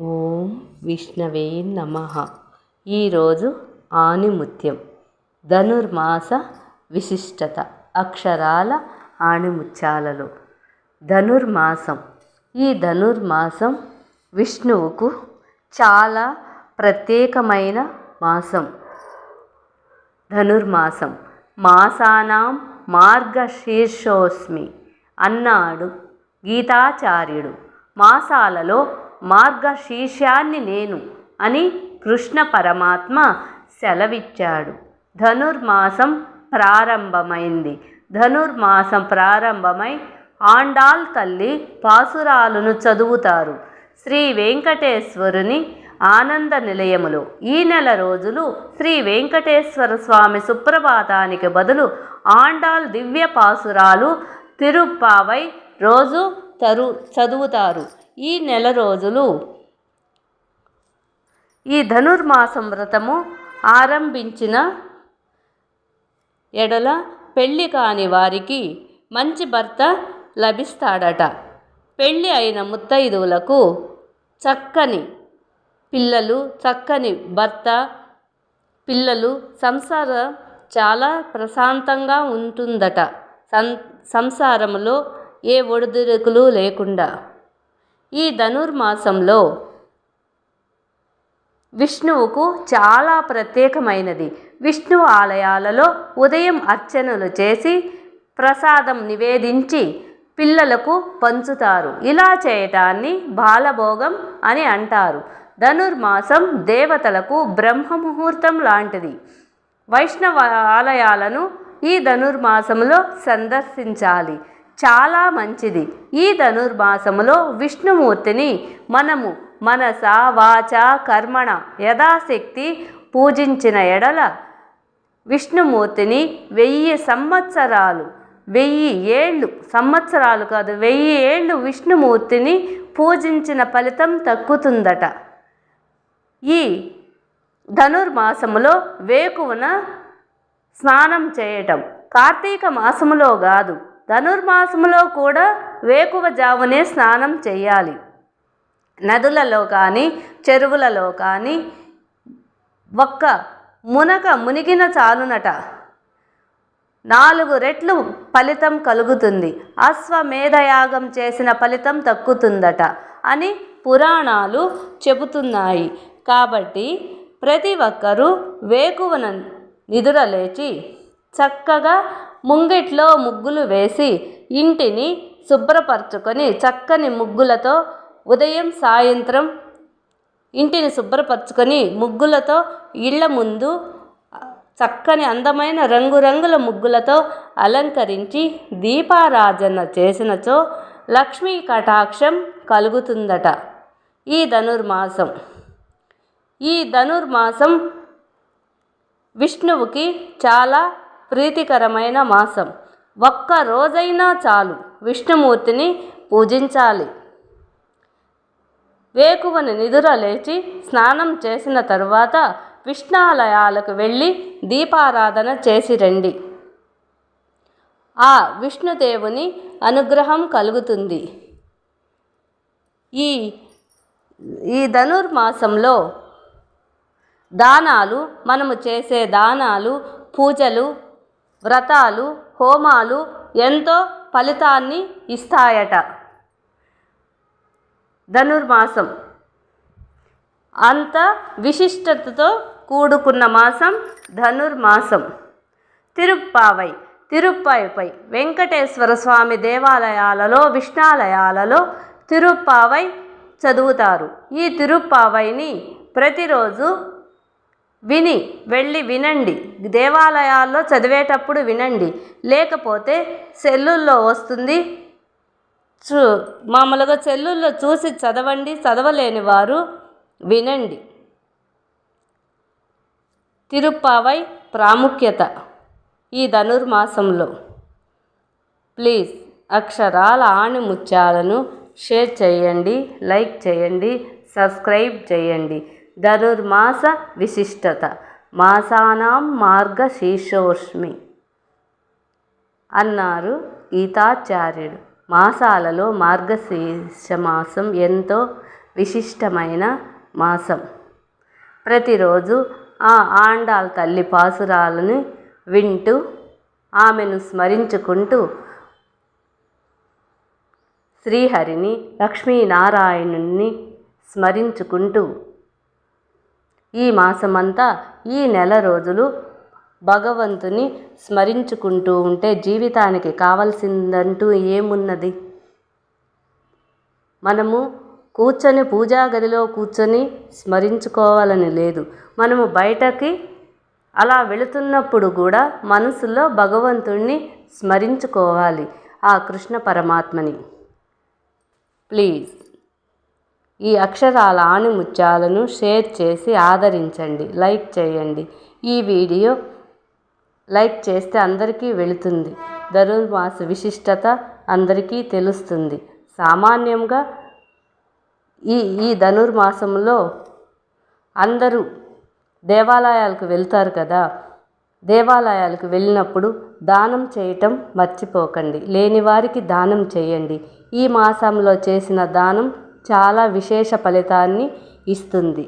ఓం విష్ణవే నమ. ఈరోజు ఆణిముత్యం ధనుర్మాస విశిష్టత అక్షరాల ఆణిముత్యాలలో. ధనుర్మాసం ఈ ధనుర్మాసం విష్ణువుకు చాలా ప్రత్యేకమైన మాసం. ధనుర్మాసం మాసానాం మార్గశీర్షోస్మి అన్నాడు గీతాచార్యుడు. మాసాలలో మార్గశీర్షాన్ని నేను అని కృష్ణ పరమాత్మ సెలవిచ్చాడు. ధనుర్మాసం ప్రారంభమైంది. ధనుర్మాసం ప్రారంభమై ఆండాల్ తల్లి పాసురాలను చదువుతారు. శ్రీ వెంకటేశ్వరుని ఆనంద నిలయములో ఈ నెల రోజులు శ్రీ వెంకటేశ్వర స్వామి సుప్రభాతానికి బదులు ఆండాల్ దివ్య పాసురాలు తిరుప్పావై రోజు తరు చదువుతారు. ఈ నెల రోజులు. ఈ ధనుర్మాసం వ్రతము ఆరంభించిన ఎడల పెళ్ళి కాని వారికి మంచి భర్త లభిస్తాడట. పెళ్ళి అయిన ముత్తైదువులకు చక్కని పిల్లలు చక్కని భర్త పిల్లలు సంసారం చాలా ప్రశాంతంగా ఉంటుందట. సం సంసారంలో ఏ ఒడిదుడుకులు లేకుండా. ఈ ధనుర్మాసంలో విష్ణువుకు చాలా ప్రత్యేకమైనది. విష్ణు ఆలయాలలో ఉదయం అర్చనలు చేసి ప్రసాదం నివేదించి పిల్లలకు పంచుతారు. ఇలా చేయటాన్ని బాలభోగం అని అంటారు. ధనుర్మాసం దేవతలకు బ్రహ్మ ముహూర్తం లాంటిది. వైష్ణవ ఆలయాలను ఈ ధనుర్మాసంలో సందర్శించాలి. చాలా మంచిది. ఈ ధనుర్మాసములో విష్ణుమూర్తిని మనము మనస వాచ కర్మణ యథాశక్తి పూజించిన ఎడల విష్ణుమూర్తిని వెయ్యి సంవత్సరాలు వెయ్యి ఏళ్ళు సంవత్సరాలు కాదు వెయ్యి ఏళ్ళు విష్ణుమూర్తిని పూజించిన ఫలితం తక్కుతుందట ఈ ధనుర్మాసములో వేకువన స్నానం చేయటం. కార్తీక మాసములో కాదు ధనుర్మాసములో కూడా వేకువ జామునే స్నానం చేయాలి. నదులలో కానీ చెరువులలో కానీ ఒక్క మునక మునిగిన చాలునట. నాలుగు రెట్లు ఫలితం కలుగుతుంది. అశ్వమేధయాగం చేసిన ఫలితం తక్కుతుందట అని పురాణాలు చెబుతున్నాయి. కాబట్టి ప్రతి ఒక్కరూ వేకువన నిదురలేచి చక్కగా ముంగిట్లో ముగ్గులు వేసి ఇంటిని శుభ్రపరచుకొని చక్కని ముగ్గులతో ఉదయం సాయంత్రం ఇంటిని శుభ్రపరచుకొని ముగ్గులతో ఇళ్ళ ముందు చక్కని అందమైన రంగురంగుల ముగ్గులతో అలంకరించి దీపారాధన చేసినచో లక్ష్మీ కటాక్షం కలుగుతుందట. ఈ ధనుర్మాసం. ఈ ధనుర్మాసం విష్ణువుకి చాలా ప్రీతికరమైన మాసం. ఒక్క రోజైనా చాలు విష్ణుమూర్తిని పూజించాలి. వేకువని నిదుర లేచి స్నానం చేసిన తరువాత విష్ణాలయాలకు వెళ్ళి దీపారాధన చేసి రండి. ఆ విష్ణుదేవుని అనుగ్రహం కలుగుతుంది. ఈ ఈ ధనుర్మాసంలో దానాలు మనము చేసే దానాలు పూజలు వ్రతాలు హోమాలు ఎంతో ఫలితాన్ని ఇస్తాయట. ధనుర్మాసం అంత విశిష్టతతో కూడుకున్న మాసం ధనుర్మాసం. తిరుప్పావై తిరుప్పాయిపై వెంకటేశ్వర స్వామి దేవాలయాలలో విష్ణాలయాలలో తిరుప్పావై చదువుతారు. ఈ తిరుప్పావైని ప్రతిరోజు విని వెళ్ళి వినండి. దేవాలయాల్లో చదివేటప్పుడు వినండి. లేకపోతే సెల్లుల్లో వస్తుంది. చూ మామూలుగా సెల్లుల్లో చూసి చదవండి చదవలేని వారు వినండి. తిరుప్పావై ప్రాముఖ్యత ఈ ధనుర్మాసంలో. ప్లీజ్ అక్షరాల ఆణిముత్యాలను షేర్ చేయండి లైక్ చేయండి సబ్స్క్రైబ్ చేయండి. ధనుర్మాస విశిష్టత. మాసానాం మార్గశీర్షోష్మి. అన్నారు గీతాచార్యుడు మాసాలలో మార్గశీర్ష మాసం ఎంతో విశిష్టమైన మాసం. ప్రతిరోజు ఆ ఆండాల్ తల్లి పాసురాలను వింటూ ఆమెను స్మరించుకుంటూ శ్రీహరిని లక్ష్మీనారాయణుణ్ణి స్మరించుకుంటూ ఈ మాసమంతా ఈ నెల రోజులు భగవంతుని స్మరించుకుంటూ ఉంటే జీవితానికి కావాల్సిందంటూ ఏమున్నది? మనము కూర్చొని పూజా గదిలో కూర్చొని స్మరించుకోవాలని లేదు. మనము బయటకి అలా వెళుతున్నప్పుడు కూడా మనసులో భగవంతుణ్ణి స్మరించుకోవాలి ఆ కృష్ణ పరమాత్మని. ప్లీజ్. ఈ అక్షరాల ఆణిముత్యాలను షేర్ చేసి ఆదరించండి. లైక్ చేయండి. ఈ వీడియో లైక్ చేస్తే అందరికీ వెళుతుంది. ధనుర్మాస విశిష్టత అందరికీ తెలుస్తుంది. సామాన్యంగా ఈ ఈ ధనుర్మాసంలో అందరూ దేవాలయాలకు వెళ్తారు కదా. దేవాలయాలకు వెళ్ళినప్పుడు దానం చేయటం మర్చిపోకండి. లేని వారికి దానం చేయండి. ఈ మాసంలో చేసిన దానం చాలా విశేష ఫలితాన్ని ఇస్తుంది.